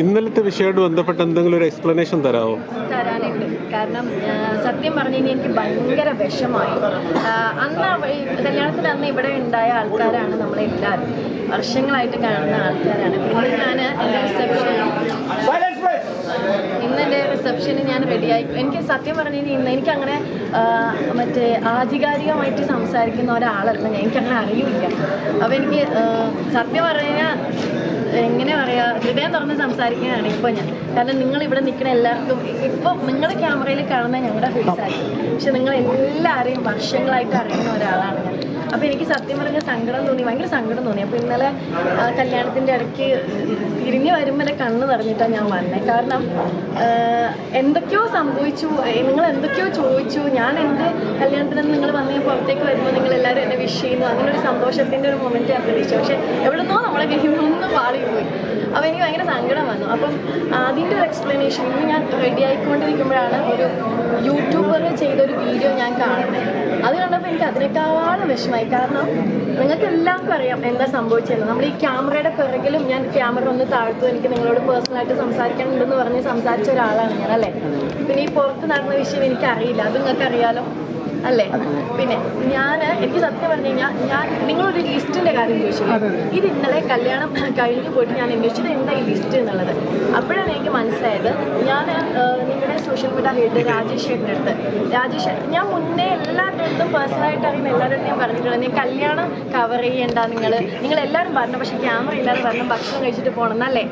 ഇന്നലത്തെ വിഷയമായിട്ട് ബന്ധപ്പെട്ട് എന്തെങ്കിലും ഒരു എക്സ്പ്ലനേഷൻ തരാമോ തരാനുണ്ട്. കാരണം സത്യം പറഞ്ഞു കഴിഞ്ഞാൽ എനിക്ക് ഭയങ്കര വിഷമായി. അന്ന് കല്യാണത്തിന് അന്ന് ഇവിടെ ഉണ്ടായ ആൾക്കാരാണ് നമ്മളെല്ലാവരും വർഷങ്ങളായിട്ട് കാണുന്ന ആൾക്കാരാണ്. പിന്നെ ഞാൻ എന്റെ റിസപ്ഷൻ ഇന്ന് എന്റെ റിസപ്ഷന് ഞാൻ റെഡിയായി എനിക്ക് സത്യം പറഞ്ഞു കഴിഞ്ഞാൽ ഇന്ന് എനിക്ക് അങ്ങനെ മറ്റേ ആധികാരികമായിട്ട് സംസാരിക്കുന്ന ഒരാളല്ല ഞാൻ. എനിക്കങ്ങനെ അറിയില്ല. അപ്പോൾ എനിക്ക് സത്യം പറഞ്ഞു കഴിഞ്ഞാൽ എങ്ങനെ ഹൃദയം തുറന്ന് സംസാരിക്കുകയാണ് ഇപ്പോൾ ഞാൻ. കാരണം നിങ്ങൾ ഇവിടെ നിൽക്കുന്ന എല്ലാവർക്കും ഇപ്പോൾ നിങ്ങൾ ക്യാമറയിൽ കാണുന്ന ഞങ്ങളുടെ ഫേസ് ആയിരിക്കും. പക്ഷെ നിങ്ങൾ എല്ലാവരെയും വർഷങ്ങളായിട്ട് അറിയുന്ന ഒരാളാണ് ഞാൻ. അപ്പോൾ എനിക്ക് സത്യം പറഞ്ഞ സങ്കടം തോന്നി ഭയങ്കര സങ്കടം തോന്നി. അപ്പോൾ ഇന്നലെ കല്യാണത്തിന്റെ ഇടയ്ക്ക് തിരിഞ്ഞു വരുമ്പോൾ കണ്ണ് നിറഞ്ഞിട്ടാണ് ഞാൻ വന്നത് കാരണം എന്തൊക്കെയോ സംഭവിച്ചു. നിങ്ങൾ എന്തൊക്കെയോ ചോദിച്ചു. ഞാൻ എന്റെ കല്യാണത്തിന് നിങ്ങൾ വന്ന് പുറത്തേക്ക് വരുമ്പോൾ നിങ്ങൾ എല്ലാവരും എന്നെ വിഷ് ചെയ്യുന്നു. അങ്ങനെ ഒരു സന്തോഷത്തിന്റെ ഒരു മൊമെന്റ് ഞാൻ പ്രതീക്ഷിച്ചു. പക്ഷേ എവിടുന്നോ നമ്മളെ കഴിയുമ്പോൾ ഒന്നും അപ്പോൾ എനിക്ക് ഭയങ്കര സങ്കടം വന്നു. അപ്പം അതിന്റെ ഒരു എക്സ്പ്ലനേഷൻ ഇന്ന് ഞാൻ റെഡി ആയിക്കൊണ്ടിരിക്കുമ്പോഴാണ് ഒരു യൂട്യൂബർ ചെയ്തൊരു വീഡിയോ ഞാൻ കാണുന്നത്. അത് കണ്ടപ്പോൾ എനിക്ക് അതിനേക്കാളും വിഷമായി കാരണം നിങ്ങൾക്ക് എല്ലാവർക്കും അറിയാം എന്താ സംഭവിച്ചത് നമ്മൾ ഈ ക്യാമറയുടെ പിറകിലും ഞാൻ ക്യാമറ ഒന്ന് താഴ്ത്തു എനിക്ക് നിങ്ങളോട് പേഴ്സണലായിട്ട് സംസാരിക്കാനുണ്ടെന്ന് പറഞ്ഞ് സംസാരിച്ച ഒരാളാണ് ഞാൻ അല്ലേ? പിന്നെ ഈ പുറത്ത് നടന്ന വിഷയം എനിക്കറിയില്ല. അത് നിങ്ങൾക്ക് അറിയാലോ അല്ലേ? പിന്നെ ഞാൻ എനിക്ക് സത്യം പറഞ്ഞു കഴിഞ്ഞാൽ ഞാൻ നിങ്ങളൊരു ലിസ്റ്റിന്റെ കാര്യം ചോദിച്ചു ഇത് ഇന്നലെ കല്യാണം കഴിഞ്ഞു പോയിട്ട് ഞാൻ അന്വേഷിച്ചത് എന്താ ഈ ലിസ്റ്റ് എന്നുള്ളത്? അപ്പോഴാണ് എനിക്ക് മനസ്സിലായത് ഞാൻ നിങ്ങളുടെ സോഷ്യൽ മീഡിയ ഹെഡ് രാജേഷ് ചേട്ടന്റെ അടുത്ത്. രാജേഷ് ഞാൻ മുന്നേ എല്ലാവരുടെ അടുത്തും പേഴ്സണലായിട്ട് അറിയുന്ന എല്ലാവരുടെ ഞാൻ പറഞ്ഞിട്ടുള്ളത് ഞാൻ കല്യാണം കവർ ചെയ്യേണ്ട നിങ്ങൾ നിങ്ങൾ എല്ലാവരും പറഞ്ഞു പക്ഷേ ക്യാമറ ഇല്ലാതെ വരണം ഭക്ഷണം കഴിച്ചിട്ട് പോകണം എന്നല്ലേ?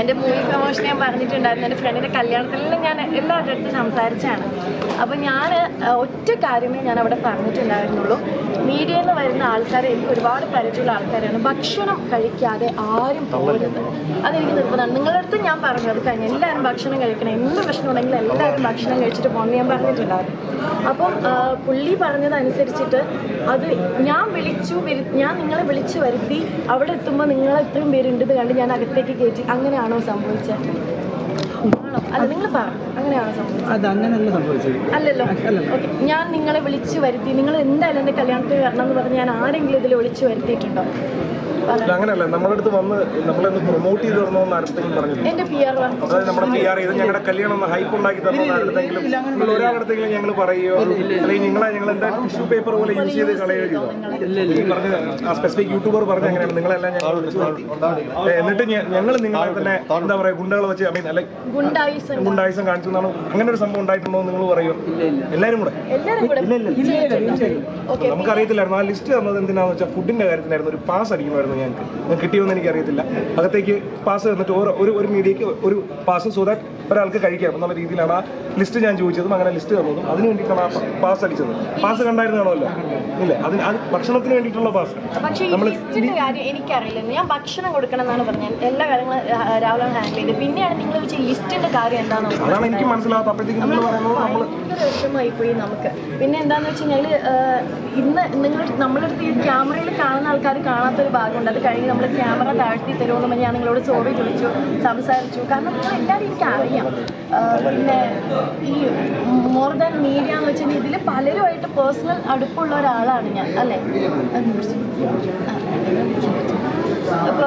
എന്റെ മൂവി പ്രൊമോഷൻ ഞാൻ പറഞ്ഞിട്ടുണ്ടായിരുന്നു. എന്റെ ഫ്രണ്ടിന്റെ കല്യാണത്തിലെല്ലാം ഞാൻ എല്ലാവരുടെ അടുത്ത് സംസാരിച്ചാണ് അപ്പോൾ ഞാൻ ഒറ്റ കാര്യമേ ഞാൻ അവിടെ പറഞ്ഞിട്ടുണ്ടായിരുന്നുള്ളൂ. മീഡിയയിൽ നിന്ന് വരുന്ന ആൾക്കാരെ എനിക്ക് ഒരുപാട് പരിചയമുള്ള ആൾക്കാരാണ് ഭക്ഷണം കഴിക്കാതെ ആരും പോകരുത് അതെനിക്ക് നിർബന്ധമാണ്. നിങ്ങളുടെ അടുത്ത് ഞാൻ പറഞ്ഞു അത് കഴിഞ്ഞ് എല്ലാവരും ഭക്ഷണം കഴിക്കണം. എന്ത് പ്രശ്നം ഉണ്ടെങ്കിലും എല്ലാവരും ഭക്ഷണം കഴിച്ചിട്ട് പോകണം. ഞാൻ പറഞ്ഞിട്ടുണ്ടായിരുന്നു. അപ്പം പുള്ളി പറഞ്ഞതനുസരിച്ചിട്ട് അത് ഞാൻ വിളിച്ചു ഞാൻ നിങ്ങളെ വിളിച്ചു വരുത്തി അവിടെ എത്തുമ്പോൾ നിങ്ങളെ ഇത്രയും പേരുണ്ടെന്ന് കണ്ട് ഞാൻ അകത്തേക്ക് കയറ്റി അങ്ങനെയാണോ സംഭവിച്ചത്? അത് അങ്ങനെയല്ല സംഭവിച്ചത്. അല്ലല്ലോ. ഓക്കെ. ഞാൻ നിങ്ങളെ വിളിച്ചു വരുത്തി. നിങ്ങൾ എന്തായാലും എന്റെ കല്യാണത്തിന് വരണം എന്ന് പറഞ്ഞ് ഞാൻ ആരെങ്കിലും ഇതിൽ വിളിച്ചു വരുത്തിയിട്ടുണ്ടോ? അങ്ങനെയല്ല. നമ്മുടെ അടുത്ത് വന്ന് നമ്മളൊന്ന് പ്രൊമോട്ട് ചെയ്ത് തരണമെന്ന് ആരുടെങ്കിലും പറഞ്ഞില്ല അതായത് നമ്മുടെ പി ആർ ചെയ്ത് ഞങ്ങളുടെ കല്യാണം ഒന്ന് ഹൈപ്പ് ഉണ്ടാക്കി തരണമെന്ന് ആരുടെങ്കിലും നിങ്ങൾ ഒരാളടുത്തെങ്കിലും ഞങ്ങൾ പറയുകയോ അല്ലെങ്കിൽ നിങ്ങളെ ഞങ്ങൾ എന്താ ടിഷ്യൂ പേപ്പർ പോലെ യൂസ് ചെയ്ത് കളയുകയോ ചെയ്തോ? ഈ പറഞ്ഞ ആ സ്പെസിഫിക് യൂട്യൂബർ പറഞ്ഞ അങ്ങനെയാണ്. നിങ്ങളെല്ലാം ഞങ്ങൾ എന്നിട്ട് ഞങ്ങൾ നിങ്ങളെ തന്നെ എന്താ പറയുക ഗുണ്ടകളെ വെച്ച് ഐ മീൻ അല്ലെ ഗുണ്ടായിസം ഗുണ്ടായുസം കാണിച്ചു എന്നാണ് അങ്ങനെ ഒരു സംഭവം ഉണ്ടായിട്ടുണ്ടോ എന്ന് നിങ്ങൾ പറയുമോ എല്ലാവരും കൂടെ? നമുക്കറിയത്തില്ലായിരുന്നു ആ ലിസ്റ്റ് തന്നത് എന്തിനാന്ന് വെച്ചാൽ ഫുഡിന്റെ കാര്യത്തിലായിരുന്നു. ഒരു പാസ് അടിക്കണമായിരുന്നു ഞങ്ങൾക്ക് ഞങ്ങൾക്ക് കിട്ടിയോന്ന് എനിക്കറിയത്തില്ല. അകത്തേക്ക് പാസ് തന്നിട്ട് ഓരോ ഒരു ഒരു മീഡിയക്ക് ഒരു പാസ് സോ ദാറ്റ് ഒരാൾക്ക് കഴിക്കാം എന്നുള്ള രീതിയിലാണ് ആ ലിസ്റ്റ് ഞാൻ ചോദിച്ചതും അങ്ങനെ ലിസ്റ്റ് തന്നതും. അതിന് വേണ്ടിയിട്ടാണ് ആ പാസ് അടിച്ചത്. പാസ് കണ്ടായിരുന്നാണല്ലോ ഇല്ല. അതിന് അത് ഭക്ഷണത്തിന് വേണ്ടിയിട്ടുള്ള പാസ് നമ്മൾ എനിക്കറിയില്ല ഞാൻ ഭക്ഷണം കൊടുക്കണം എന്നാണ് പറഞ്ഞത്. എല്ലാ കാര്യങ്ങളും രാവിലെ ഹാൻഡിൽ ചെയ്ത് പിന്നെയാണ് നിങ്ങൾ വെച്ച ലിസ്റ്റിന്റെ കാര്യം എന്താണെന്ന് അതാണ് എനിക്ക് മനസ്സിലാകാത്ത അപ്പോഴത്തേക്ക് നിങ്ങൾ പറയുന്നത് നമ്മൾ പോയി നമുക്ക്. പിന്നെ എന്താന്ന് വെച്ച് കഴിഞ്ഞാൽ ഇന്ന് നിങ്ങൾ നമ്മളെടുത്ത് ഈ ക്യാമറയിൽ കാണുന്ന ആൾക്കാർ കാണാത്തൊരു ഭാഗമുണ്ട് അത് കഴിഞ്ഞ് നമ്മൾ ക്യാമറ താഴ്ത്തി തരുമെന്ന് ഞാൻ നിങ്ങളോട് സോറി ചോദിച്ചു സംസാരിച്ചു. കാരണം നിങ്ങൾ എല്ലാവരും എനിക്ക് അറിയാം. പിന്നെ ഈ മോർ ദാൻ മീഡിയ എന്ന് വെച്ചാൽ ഇതിൽ പലരുമായിട്ട് പേഴ്സണൽ അടുപ്പുള്ള ഒരാളാണ് ഞാൻ അല്ലേ?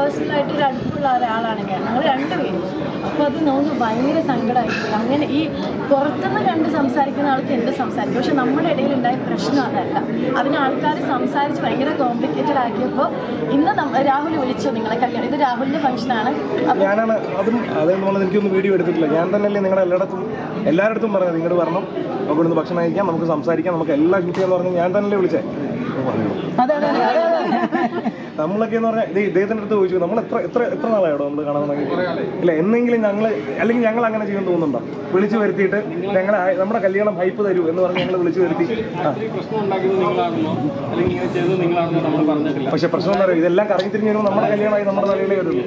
പേഴ്സണലായിട്ട് ഒരു അടുപ്പുള്ള ഒരാളാണ് ഞങ്ങൾ രണ്ടുപേരും. അപ്പോൾ അത് നമുക്ക് ഭയങ്കര സങ്കടമായിപ്പോയി. അങ്ങനെ ഈ പുറത്തുനിന്ന് കണ്ട് സംസാരിക്കുന്ന ആൾക്ക് എന്ത് സംസാരിക്കും? പക്ഷെ നമ്മുടെ ഇടയിൽ ഉണ്ടായ പ്രശ്നം അതല്ല. അതിന് ആൾക്കാർ സംസാരിച്ച് ഭയങ്കര കോംപ്ലിക്കേറ്റഡ് ആക്കിയപ്പോൾ ഇന്ന് രാഹുൽ വിളിച്ചു നിങ്ങളെ കല്യാണം. ഇത് രാഹുലിന്റെ ഫംഗ്ഷനാണ് ഞാനാണ് അതും അതേപോലെ എനിക്കൊന്നും വീഡിയോ എടുത്തിട്ടില്ല. ഞാൻ തന്നെയല്ലേ നിങ്ങളുടെ എല്ലായിടത്തും എല്ലായിടത്തും പറഞ്ഞത്. നിങ്ങളുടെ വരണം. നമുക്ക് ഇവിടുന്ന് ഭക്ഷണം കഴിക്കാം നമുക്ക് സംസാരിക്കാം നമുക്ക് എല്ലാ കിട്ടിയെന്ന് പറഞ്ഞ് ഞാൻ തന്നെയല്ലേ വിളിച്ചേ. നമ്മളൊക്കെ എന്ന് പറഞ്ഞാൽ ഇത് ഇദ്ദേഹത്തിന്റെ അടുത്ത് ചോദിച്ചു നമ്മൾ എത്ര എത്ര എത്ര നാളായോ നമ്മൾ കാണാൻ തുടങ്ങി ഇല്ല എന്നെങ്കിലും ഞങ്ങൾ അല്ലെങ്കിൽ ഞങ്ങൾ അങ്ങനെ ചെയ്യാൻ തോന്നുന്നുണ്ടോ? വിളിച്ചു വരുത്തിയിട്ട് ഞങ്ങൾ നമ്മുടെ കല്യാണം ഹൈപ്പ് തരൂ എന്ന് പറഞ്ഞ് ഞങ്ങൾ വിളിച്ചു വരുത്തി. പക്ഷെ പ്രശ്നം എന്താ പറയുക ഇതെല്ലാം കറങ്ങി തിരിഞ്ഞു വരുമ്പോൾ നമ്മുടെ കല്യാണമായി നമ്മുടെ തലയിലേ വരുള്ളൂ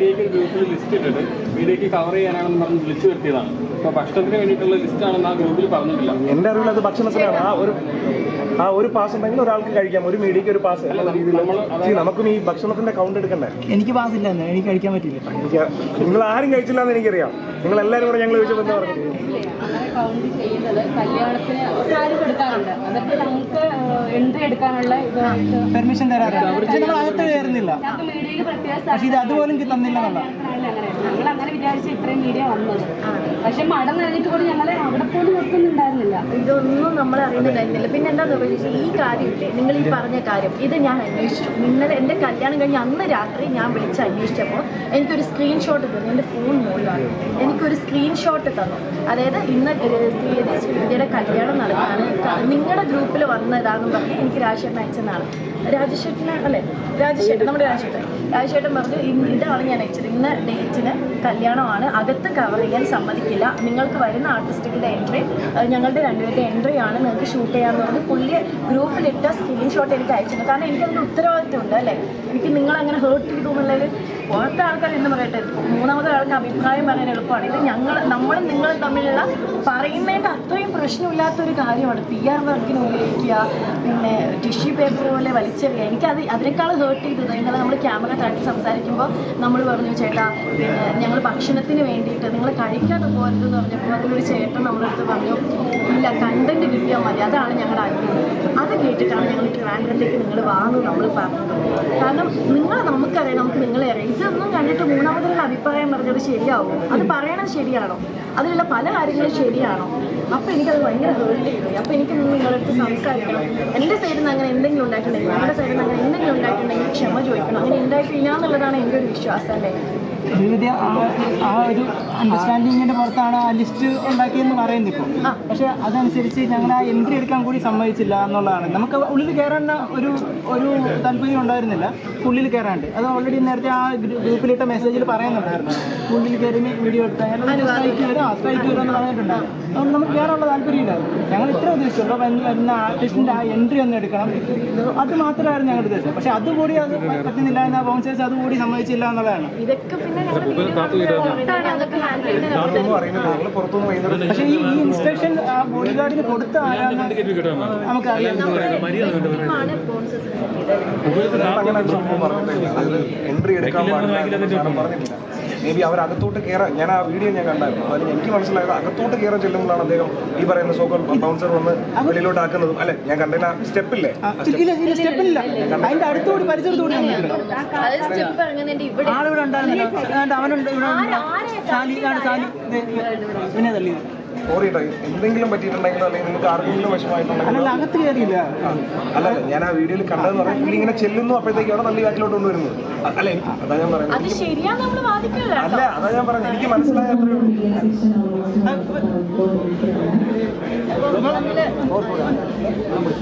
മീഡിയയ്ക്ക് കവർ ചെയ്യാനാണെന്ന് പറഞ്ഞ് വിളിച്ചു വരുത്തിയതാണ്. അപ്പോൾ ഭക്ഷണത്തിന് വേണ്ടിയിട്ടുള്ള ലിസ്റ്റ് ആണെന്ന് ആ ഗ്രൂപ്പിൽ പറഞ്ഞിട്ടില്ല. എന്റെ അറിവിൽ അത് ഭക്ഷണത്തിലാണ്. ആ ഒരു ആ ഒരു പാസ് ഉണ്ടെങ്കിൽ ഒരാൾക്ക് കഴിക്കാം. ഒരു മീഡിയക്ക് ഒരു പാസ് എന്നുള്ള രീതിയിൽ നമുക്കും ഈ ഭക്ഷണത്തിന്റെ കൗണ്ട് എടുക്കണ്ടേ? എനിക്ക് പാസ് ഇല്ല എനിക്ക് കഴിക്കാൻ പറ്റില്ല. എനിക്ക് നിങ്ങൾ ആരും കഴിച്ചില്ല എന്ന് എനിക്കറിയാം. നിങ്ങൾ എല്ലാവരും കൂടെ ഞങ്ങൾ ചോദിച്ചപ്പോൾ എന്താ പറഞ്ഞു. കൗണ്ട് ചെയ്യുന്നത് കല്യാണത്തിന് സാരി കൊടുക്കാറുണ്ട് അതൊക്കെ നമുക്ക് എൻട്രി എടുക്കാനുള്ള പെർമിഷൻ തരാറില്ല. മീഡിയയിൽ പ്രത്യേക പക്ഷെ ഇത് അതുപോലും തന്നില്ല ഞങ്ങൾ അങ്ങനെ വിചാരിച്ച ഇത്രയും വീഡിയോ വന്നത്. പക്ഷെ മടം നിറഞ്ഞിട്ട് കൂടി ഞങ്ങളെ അവിടെ പോലും നിർത്തുന്നുണ്ടായിരുന്നില്ല. ഇതൊന്നും നമ്മൾ അറിയുന്നുണ്ടായിരുന്നില്ല. പിന്നെ എന്താ പറയുക ഈ കാര്യമില്ലേ നിങ്ങൾ ഈ പറഞ്ഞ കാര്യം. ഇത് ഞാൻ അന്വേഷിച്ചു. നിങ്ങൾ എന്റെ കല്യാണം കഴിഞ്ഞ് അന്ന് രാത്രി ഞാൻ വിളിച്ച് അന്വേഷിച്ചപ്പോൾ എനിക്കൊരു സ്ക്രീൻഷോട്ട് തന്നു. എന്റെ ഫോൺ മുകളിലാണ്. എനിക്കൊരു സ്ക്രീൻഷോട്ട് തന്നു. അതായത് ഇന്ന് ശ്രീവിദ്യയുടെ കല്യാണം നടക്കാണ്. നിങ്ങളുടെ ഗ്രൂപ്പിൽ വന്നതാണെന്ന് പറഞ്ഞ് എനിക്ക് രാജേട്ടൻ അയച്ചതാണ് രാജേഷേട്ടന് അല്ലേ? രാജേഷേട്ടൻ നമ്മുടെ രാജേട്ടൻ. രാജശേട്ടൻ പറഞ്ഞു ഇതാണ് ഞാൻ അയച്ചത്. ഇന്ന ഡേറ്റിന് കല്യാണമാണ്. അകത്ത് കവർ ചെയ്യാൻ സമ്മതിക്കില്ല. നിങ്ങൾക്ക് വരുന്ന ആർട്ടിസ്റ്റുകളുടെ എൻട്രി ഞങ്ങളുടെ രണ്ടുപേരുടെ എൻട്രി ആണ്. നിങ്ങൾക്ക് ഷൂട്ട് ചെയ്യാമെന്ന് പറഞ്ഞ് പുള്ളി ഗ്രൂപ്പിലിട്ട സ്ക്രീൻഷോട്ട് എനിക്ക് അയച്ചിട്ടുണ്ട്. കാരണം എനിക്കതിന്റെ ഉത്തരവാദിത്വം ഉണ്ട് അല്ലേ? എനിക്ക് നിങ്ങളങ്ങനെ ഹേർട്ട് ചെയ്തു എന്നുള്ളതിൽ പുറത്തെ ആൾക്കാർ എന്ന് പറയട്ടെ മൂന്നാമത്തെ ആൾക്ക് അഭിപ്രായം പറയാൻ എളുപ്പമാണ്. ഇത് ഞങ്ങൾ നമ്മൾ നിങ്ങൾ തമ്മിലുള്ള പറയുന്നതിന്റെ അത്രയും പ്രശ്നമില്ലാത്തൊരു കാര്യമാണ്. പി ആർ വർക്കിന് ഉപയോഗിക്കുക പിന്നെ ടിഷ്യൂ പേപ്പർ പോലെ വലിച്ചെറിയുക. എനിക്കത് അതിനേക്കാൾ ഹേർട്ട് ചെയ്തത് ഇന്നലെ നമ്മൾ ക്യാമറ താഴ്ത്തി സംസാരിക്കുമ്പോൾ നമ്മൾ പറഞ്ഞു ചേട്ടാ പിന്നെ ഞങ്ങൾ ഭക്ഷണത്തിന് വേണ്ടിയിട്ട് നിങ്ങൾ കഴിക്കാതെ പോകരുതെന്ന് പറഞ്ഞപ്പോൾ അതിലൊരു ചേട്ടൻ നമ്മളടുത്ത് പറഞ്ഞു ഇല്ല കണ്ടന്റ് കിട്ടിയാൽ മതി. അതാണ് ഞങ്ങളുടെ ആഗ്രഹം. അത് കേട്ടിട്ടാണ് ഞങ്ങൾ ട്രാൻഡിലേക്ക് നിങ്ങൾ വാങ്ങുന്നു നമ്മൾ പറഞ്ഞത്. കാരണം നിങ്ങൾ നമുക്കറിയാം നമുക്ക് നിങ്ങളെ അറിയാം. ഇതൊന്നും കണ്ടിട്ട് മൂന്നാമതൊരു അഭിപ്രായം പറഞ്ഞത് ശരിയാവും. അത് പറയണത് ശരിയാണോ? അതിലുള്ള പല കാര്യങ്ങളും ശരിയാണോ? അപ്പോൾ എനിക്കത് ഭയങ്കര ഹേർട്ട് ചെയ്തു. അപ്പോൾ എനിക്ക് നിങ്ങളടുത്ത് സംസാരിക്കണം. എന്റെ സൈഡിൽ നിന്ന് അങ്ങനെ എന്തെങ്കിലും ഉണ്ടായിട്ടുണ്ടെങ്കിൽ നമ്മുടെ സൈഡിൽ നിന്ന് അങ്ങനെ എന്തെങ്കിലും ഉണ്ടായിട്ടുണ്ടെങ്കിൽ ക്ഷമ ചോദിക്കണം. അങ്ങനെ ഉണ്ടായിട്ടില്ല എന്നുള്ളതാണ് എന്റെ ഒരു വിശ്വാസം അല്ലേ? ശ്രീവിദ്യ ആ ഒരു അണ്ടർസ്റ്റാൻഡിങ്ങിന്റെ പുറത്താണ് ആ ലിസ്റ്റ് ഉണ്ടാക്കിയെന്ന് പറയുന്നത് ഇപ്പോൾ പക്ഷെ അതനുസരിച്ച് ഞങ്ങൾ ആ എൻട്രി എടുക്കാൻ കൂടി സമ്മതിച്ചില്ല എന്നുള്ളതാണ്. നമുക്ക് ഉള്ളിൽ കയറാൻ ഒരു ഒരു താല്പര്യം ഉണ്ടായിരുന്നില്ല. ഉള്ളിൽ കയറാണ്ട് അത് ഓൾറെഡി നേരത്തെ ആ ഗ്രൂ- ഗ്രൂപ്പിലിട്ട മെസ്സേജിൽ പറയുന്നുണ്ടായിരുന്നു. ഉള്ളിൽ കയറി വീഡിയോ എടുത്താൽ സ്ട്രൈക്ക് വരും ആ സ്ട്രൈക്ക് വരും എന്ന് പറഞ്ഞിട്ടുണ്ടായിരുന്നു. അതുകൊണ്ട് നമുക്ക് കയറാനുള്ള താല്പര്യമില്ല ഞങ്ങൾ ഇത്ര ഉദ്ദേശിച്ചുള്ളൂ എന്ന ആർട്ടിസ്റ്റിന്റെ ആ എൻട്രി ഒന്ന് എടുക്കണം. അത് മാത്രമായിരുന്നു ഞങ്ങളുടെ ഉദ്ദേശം. പക്ഷെ അതുകൂടി അത് പറ്റുന്നില്ല എന്ന ബൗൺസേഴ്സ് അതുകൂടി സമ്മതിച്ചില്ല എന്നുള്ളതാണ്. പക്ഷെ പിന്നെ ഞങ്ങൾ അതൊക്കെ ഹാൻഡിൽ ചെയ്യുന്ന അതൊന്നും അറിയുന്നില്ല ഞങ്ങൾ പുറത്തുനിന്ന് വൈകുന്നേരം പക്ഷേ ഈ ഈ ഇൻസ്ട്രക്ഷൻ ആ ബോഡി ഗാർഡിന് കൊടുത്ത ആരാന്ന് നമുക്കറിയാം. എൻട്രി എടുക്കാൻ പറഞ്ഞിട്ടില്ല. മേ ബി അവർ അകത്തോട്ട് കയറാൻ ഞാൻ ആ വീഡിയോ ഞാൻ കണ്ടായിരുന്നു. അതിൽ എനിക്ക് മനസ്സിലായത് അകത്തോട്ട് കയറാൻ ചെല്ലുമ്പോഴാണ് അദ്ദേഹം ഈ പറയുന്ന സോക്കോൾ ബൗൺസർ വന്ന് വെളിയിലോട്ട് ആക്കുന്നതും. അല്ലെ? ഞാൻ കണ്ടില്ല. ആ സ്റ്റെപ്പില്ലേ അതിന്റെ ഇറങ്ങുന്നതിന്റെ ഇവിടെ. ആളിവിടെ ഉണ്ടായിരുന്നില്ല. അവനുണ്ട് ഇവിടെ ഉണ്ട്. സാലി ആണ് സാലി പിന്നെ തള്ളിയത്. സോറി കേട്ടോ എന്തെങ്കിലും പറ്റിയിട്ടുണ്ടെങ്കിലോ അല്ലെങ്കിൽ നിങ്ങൾക്ക് ആർക്കെങ്കിലും വിഷമമായിട്ടുണ്ടെങ്കിലോ അല്ല അകത്ത് കയറിയില്ല അല്ല ഞാൻ ആ വീഡിയോയിൽ കണ്ടതെന്ന് പറഞ്ഞാൽ പുള്ളി ഇങ്ങനെ ചെല്ലുന്നു അപ്പോഴത്തേക്ക് അവിടെ തള്ളി ബാക്കിലോട്ട് കൊണ്ടുവരുന്നത് അ- അല്ല എനിക്ക് അതാ ഞാൻ പറയുന്നത്. അത് ശരിയാന്ന് നമ്മൾ വാദിക്കില്ല അല്ല അതാ ഞാൻ പറഞ്ഞത്. എനിക്ക് മനസ്സിലായ അത്രേ ഉള്ളൂ. നമ്മൾ